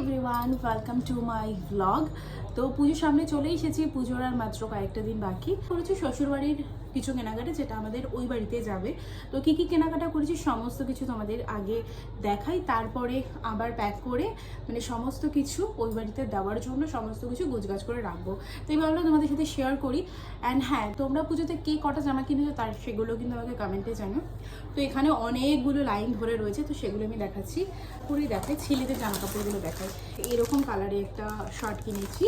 Everyone welcome to my blog তো পুজোর সামনে চলে এসেছি, পুজোর আর মাত্র কয়েকটা দিন বাকি। করেছি শ্বশুরবাড়ির কিছু কেনাকাটা যেটা আমাদের ওই বাড়িতে যাবে। তো কী কী কেনাকাটা করেছি সমস্ত কিছু তোমাদের আগে দেখাই, তারপরে আবার প্যাক করে মানে সমস্ত কিছু ওই বাড়িতে দেওয়ার জন্য সমস্ত কিছু গুজগাছ করে রাখব। তো এই ভাবলাম তোমাদের সাথে শেয়ার করি। অ্যান্ড হ্যাঁ তোমরা পুজোতে কে কটা জামা কিনেছো তার সেগুলো কিন্তু আমাকে কমেন্টে জানো তো এখানে অনেকগুলো লাইন ধরে রয়েছে, তো সেগুলো আমি দেখাচ্ছি। পুরোই দেখাই ছেলেদের জামা কাপড়গুলো দেখাই। এরকম কালারে একটা শার্ট কিনেছি।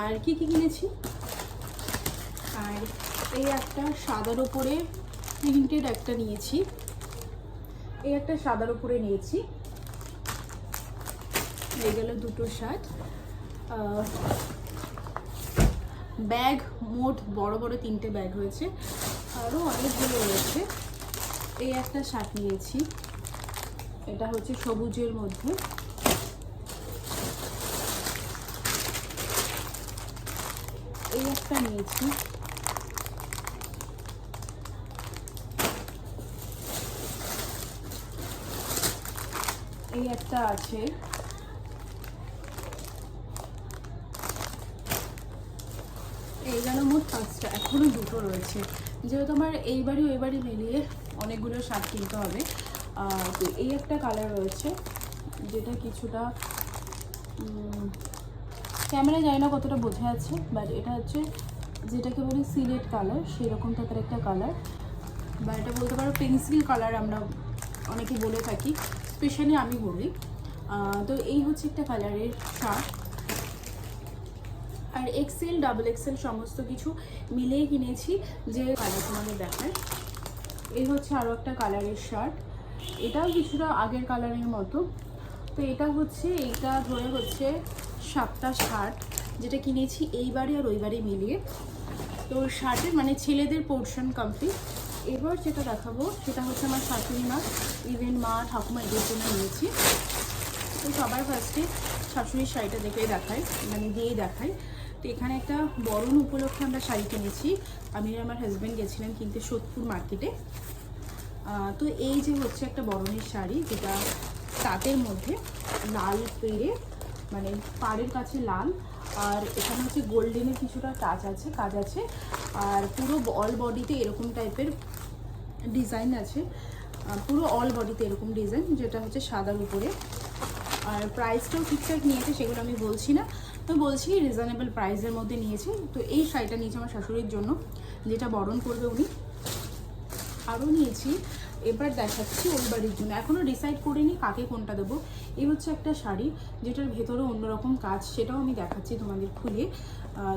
আর কি কি কিনেছি? আর এই একটা সাদার ওপরে প্রিন্টেড একটা নিয়েছি। এই একটা সাদার উপরে নিয়েছি। এই গেল দুটো শার্ট। ব্যাগ, মোট বড় বড় তিনটে ব্যাগ হয়েছে। আরও অনেকগুলো রয়েছে। এই একটা শার্ট নিয়েছি। এটা হচ্ছে সবুজের মধ্যে। এই একটা নিয়েছি। এই একটা আছে। এই গেল মোট পাঁচটা, এখনও দুটো রয়েছে। যেহেতু আমার এই বাড়ি, ওই বাড়ি মিলিয়ে অনেকগুলো শার্ট কিনতে হবে। তো এই একটা কালার রয়েছে, যেটা কিছুটা ক্যামেরা যায় না কতটা বোঝা যাচ্ছে বাট এটা হচ্ছে যেটাকে বলি সিলেট কালার সেরকম টাইপের একটা কালার বা এটা বলতে পারো পেন্সিল কালার আমরা অনেকে বলে থাকি স্পেশালি আমি বলি। তো এই হচ্ছে একটা কালারের শার্ট আর এক্সেল ডাবল এক্সেল সমস্ত কিছু মিলিয়ে কিনেছি যে কালার তোমাকে দেখায়। এই হচ্ছে আরও একটা কালারের শার্ট এটাও কিছুটা আগের কালারের মতো। তো এটা হচ্ছে, এইটা ধরে হচ্ছে সাতটা শার্ট যেটা কিনেছি এই বাড়ি আর ওই বাড়ি মিলিয়ে। তো শার্টের মানে ছেলেদের পোর্শন কমপ্লিট এবার যেটা দেখাবো, সেটা হচ্ছে আমার শাশুড়ি মা ইভেন মা ঠাকুমা এদের জন্য নিয়েছি। তো সবার ফার্স্টে শাশুড়ির শাড়িটা দেখেই দেখাই মানে দিয়েই দেখাই। তো এখানে একটা বরণ উপলক্ষে আমরা শাড়ি কিনেছি। আমি আমার হাজব্যান্ড গেছিলাম কিনতে সোদপুর মার্কেটে তো এই যে হচ্ছে একটা বরণের শাড়ি, যেটা তাঁতের মধ্যে লাল পেরে মানে পাড়ের কাছে লাল, আর এখানে হচ্ছে গোল্ডেনের কিছুটা টাচ আছে, কাজ আছে। আর পুরো অল বডিতে এরকম টাইপের ডিজাইন আছে। পুরো অল বডিতে এরকম ডিজাইন যেটা হচ্ছে সাদার উপরে। আর প্রাইসটাও ঠিকঠাক নিয়েছে, সেগুলো আমি বলছি না। তো বলছি রিজনেবল প্রাইসের মধ্যে নিয়েছি। তো এই শাড়িটা নিয়েছে আমার শাশুড়ির জন্য, যেটা বরণ করবে উনি। আরও নিয়েছি। এবার দেখাচ্ছি ওই বাড়ির জন্য। এখনও ডিসাইড করিনি কাকে কোনটা দেবো। এই হচ্ছে একটা শাড়ি, যেটার ভেতরে অন্যরকম কাজ, সেটাও আমি দেখাচ্ছি তোমাদের খুলে।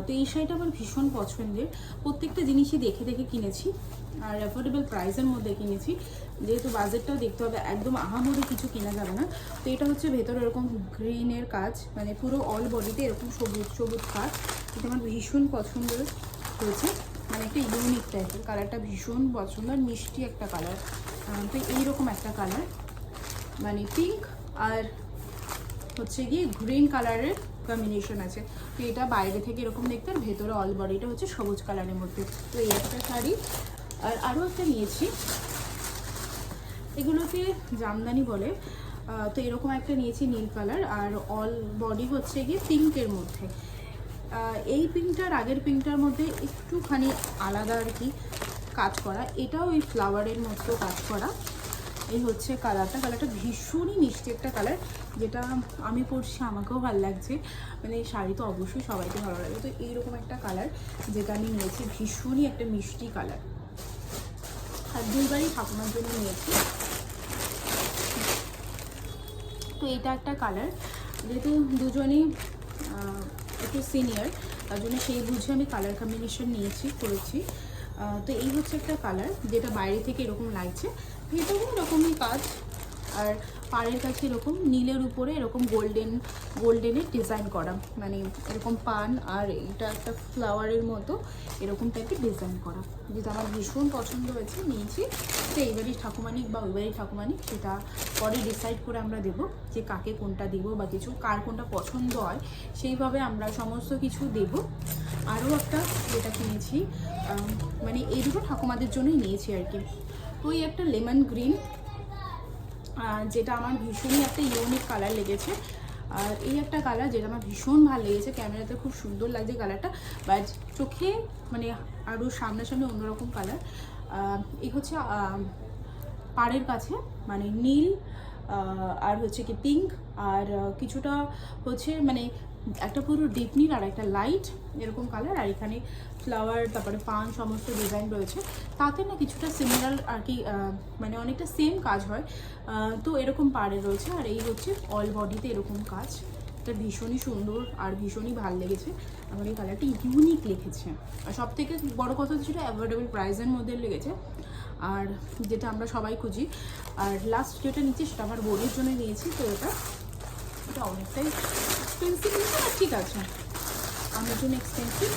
তো এই শাড়িটা আমার ভীষণ পছন্দের। প্রত্যেকটা জিনিসই দেখে দেখে কিনেছি, আর অ্যাফোর্ডেবল প্রাইসের মধ্যে কিনেছি। যেহেতু বাজেটটাও দেখতে হবে, একদম আহামরি কিছু কেনা যাবে না। তো এটা হচ্ছে ভেতরে এরকম গ্রিনের কাজ মানে পুরো অল বডিতে এরকম সবুজ সবুজ কাজ। এটা আমার ভীষণ পছন্দের। হয়েছে মানে একটা ইউনিক টাইপের কালারটা ভীষণ পছন্দ আর মিষ্টি একটা কালার তো এইরকম একটা কালার মানে পিঙ্ক আর হচ্ছে গিয়ে গ্রিন কালারের কম্বিনেশন আছে। তো এটা বাইরে থেকে এরকম দেখতে আর ভেতরে অল বডিটা হচ্ছে সবুজ কালারের মধ্যে। তো এই একটা শাড়ি। আর আরও একটা নিয়েছি। এগুলোকে জামদানি বলে। তো এরকম একটা নিয়েছি নীল কালার আর অল বডি হচ্ছে গিয়ে পিঙ্কের মধ্যে। এই পিঙ্কটার আগের পিঙ্কটার মধ্যে একটুখানি আলাদা আর কি কাজ করা। এটাও ওই ফ্লাওয়ারের মতো কাজ করা। এই হচ্ছে কালারটা। কালারটা ভীষণই মিষ্টি একটা কালার, যেটা আমি পরছি, আমাকেও ভালো লাগছে। মানে এই শাড়ি তো অবশ্যই সবাইকে ভালো লাগে। তো এইরকম একটা কালার যেটা আমি নিয়েছি, ভীষণই একটা মিষ্টি কালার। আর দুইবারই ঠাকুমার জন্য নিয়েছি। তো এটা একটা কালার। যেহেতু দুজনেই একটু সিনিয়র তার জন্য সেই বুঝে আমি কালার কম্বিনেশন নিয়েছি, করেছি। তো এই হচ্ছে একটা কালার যেটা বাইরে থেকে এরকম লাগছে। ভেতরেও এরকমই কাজ আর পাড়ের কাছে এরকম নীলের উপরে এরকম গোল্ডেন গোল্ডেনের ডিজাইন করা। মানে এরকম পান আর এটা একটা ফ্লাওয়ারের মতো এরকম টাইপের ডিজাইন করা। যেটা আমার ভীষণ পছন্দ হয়েছে, নিয়েছি। তো এইবারই ঠাকুমানিক বা ওইবারই ঠাকুমানিক সেটা পরে ডিসাইড করে আমরা দেব যে কাকে কোনটা দিব বা কিছু, কার কোনটা পছন্দ হয়, সেইভাবে আমরা সমস্ত কিছু দেব। আরও একটা যেটা কিনেছি মানে এই দুটো ঠাকুমাদের জন্যই নিয়েছি আর কি। ওই একটা লেমন গ্রিন যেটা আমার ভীষণই একটা ইউনিক কালার লেগেছে। আর এই একটা কালার যেটা আমার ভীষণ ভালো লেগেছে ক্যামেরাতে খুব সুন্দর লাগছে কালারটা বাট চোখে মানে আরও সামনাসামনি অন্যরকম কালার এই হচ্ছে পাড়ের কাছে মানে নীল আর হচ্ছে কি পিঙ্ক আর কিছুটা হচ্ছে মানে একটা পুরো ডিপ নীল আর একটা লাইট এরকম কালার আর এখানে ফ্লাওয়ার তারপরে পান, সমস্ত ডিজাইন রয়েছে। তাতে না কিছুটা সিমিলার আর কি মানে অনেকটা সেম কাজ হয়। তো এরকম পাড়ে রয়েছে, আর এই হচ্ছে অল বডিতে এরকম কাজ। এটা ভীষণই সুন্দর আর ভীষণই ভালো লেগেছে। আমার এই কালারটি ইউনিক লিখেছে। আর সব থেকে বড়ো কথা হচ্ছে এটা অ্যাভয়েডেবল প্রাইসের মধ্যে লেগেছে। আর যেটা আমরা সবাই খুঁজি। আর লাস্ট যেটা নিচ্ছি সেটা আমার বোনের জন্য নিয়েছি, তো এটা এটা অনেকটাই এক্সপেন্সিভ ঠিক আছে। আমার জন্য এক্সপেন্সিভ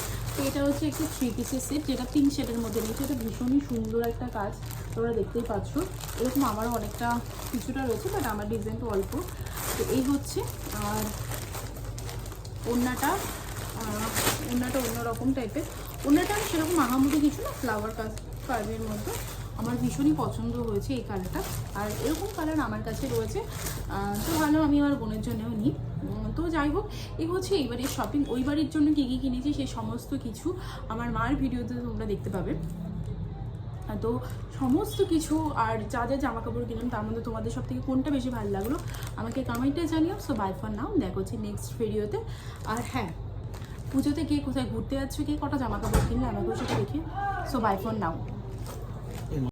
এটা হচ্ছে একটা থ্রি পিসের সেট যেটা পিঙ্ক শেডের মধ্যে নিয়েছে এটা ভীষণই সুন্দর একটা কাজ তোমরা দেখতেই পাচ্ছ। এরকম আমারও অনেকটা কিছুটা রয়েছে বাট আমার ডিজাইনটা অল্প। তো এই হচ্ছে, আর ওনাটা ওনাটা অন্যরকম টাইপের ওনাটা আমি সেরকম মাহামুদি কিছু না ফ্লাওয়ার কাজ কাজের মধ্যে। আমার ভীষণই পছন্দ হয়েছে এই কালারটা। আর এরকম কালার আমার কাছে রয়েছে। তো ভালো, আমি আমার বোনের জন্যও নিই। তো যাই হোক, এই হচ্ছে এইবারের শপিং ওই বাড়ির জন্য কী কী কিনেছি সেই সমস্ত কিছু আমার মার ভিডিওতে তোমরা দেখতে পাবে। তো সমস্ত কিছু আর যা যা জামা কাপড় কিনলাম, তার মধ্যে তোমাদের সব থেকে কোনটা বেশি ভালো লাগল আমাকে কমেন্টে জানিও। সো বাই ফর নাও দেখো হচ্ছে নেক্সট ভিডিওতে আর হ্যাঁ পুজোতে কে কোথায় ঘুরতে যাচ্ছ, কে কটা জামা কাপড় কিনলে, আমাকেও সেটা দেখি। So by for now